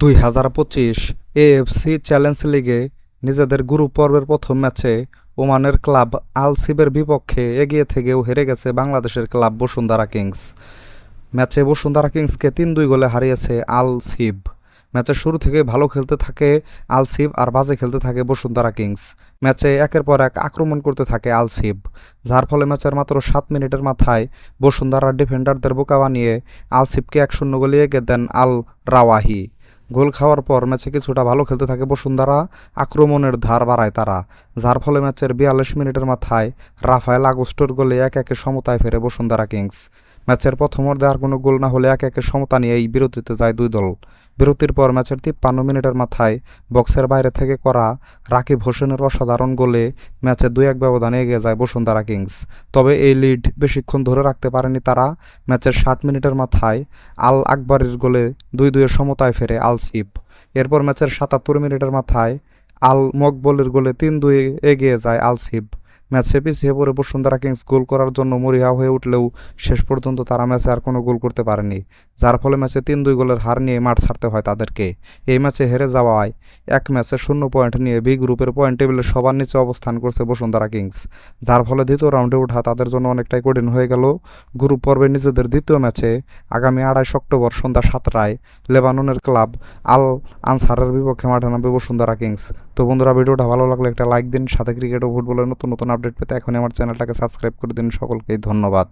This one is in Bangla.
দুই হাজার পঁচিশ এএফসি চ্যালেঞ্জ লিগে নিজেদের গ্রুপ পর্বের প্রথম ম্যাচে ওমানের ক্লাব আল সিবের বিপক্ষে এগিয়ে থেকেও হেরে গেছে বাংলাদেশের ক্লাব বসুন্ধরা কিংস। ম্যাচে বসুন্ধরা কিংসকে তিন দুই গোলে হারিয়েছে আল সিব ম্যাচের শুরু থেকে ভালো খেলতে থাকে আল সিব আর বাজে খেলতে থাকে বসুন্ধরা কিংস। ম্যাচে একের পর এক আক্রমণ করতে থাকে আল সিব যার ফলে ম্যাচের মাত্র সাত মিনিটের মাথায় বসুন্ধরার ডিফেন্ডারদের বোকা বানিয়ে আল সিবকে এক শূন্য গোলে এগিয়ে দেন আল রাওয়াহি। গোল খাওয়ার পর ম্যাচে কিছুটা ভালো খেলতে থাকে বসুন্ধরা। আক্রমণের ধার বাড়ায় তারা, যার ফলে ম্যাচের বিয়াল্লিশ মিনিটের মাথায় রাফায়েল আগস্টোর গোলে এক একে সমতায় ফেরে বসুন্ধরা কিংস। ম্যাচের প্রথম অর্ধে আর কোনো গোল না হলে এক একে সমতা নিয়ে এই বিরতিতে যায় দুই দল। বিরতির পর ম্যাচের তিপ্পান্ন মিনিটের মাথায় বক্সের বাইরে থেকে করা রাকিব হোসেনের অসাধারণ গোলে ম্যাচে দুই এক ব্যবধানে এগিয়ে যায় বসুন্ধরা কিংস। তবে এই লিড বেশিক্ষণ ধরে রাখতে পারেনি তারা। ম্যাচের ষাট মিনিটের মাথায় আল আকবরের গোলে দুই দুইয়ের সমতায় ফেরে আল সিব। এরপর ম্যাচের সাতাত্তর মিনিটের মাথায় আল মকবলের গোলে তিন দুই এগিয়ে যায় আল ম্যাচে পিছিয়ে পড়ে বসুন্ধরা কিংস গোল করার জন্য মরিয়া হয়ে উঠলেও শেষ পর্যন্ত তারা ম্যাচে আর কোনো গোল করতে পারেনি, যার ফলে ম্যাচে তিন দুই গোলের হার নিয়ে মাঠ ছাড়তে হয় তাদেরকে। এই ম্যাচে হেরে যাওয়ায় এক ম্যাচে শূন্য পয়েন্ট নিয়ে বি গ্রুপের পয়েন্ট টেবিলে সবার নিচে অবস্থান করছে বসুন্ধরা কিংস, যার ফলে দ্বিতীয় রাউন্ডে ওঠা তাদের জন্য অনেকটাই কঠিন হয়ে গেল। গ্রুপ পর্বে নিজেদের দ্বিতীয় ম্যাচে আগামী আড়াইশ অক্টোবর সন্ধ্যা সাতটায় লেবাননের ক্লাব আল আনসারের বিপক্ষে মাঠে নামবে বসুন্ধরা কিংস। তো বন্ধুরা, ভিডিওটা ভালো লাগলে একটা লাইক দিন, সাথে ক্রিকেট ও ফুটবলের নতুন নতুন আপডেট পেতে এখনই আমার চ্যানেলটাকে সাবস্ক্রাইব করে দিন। সকলকেই ধন্যবাদ।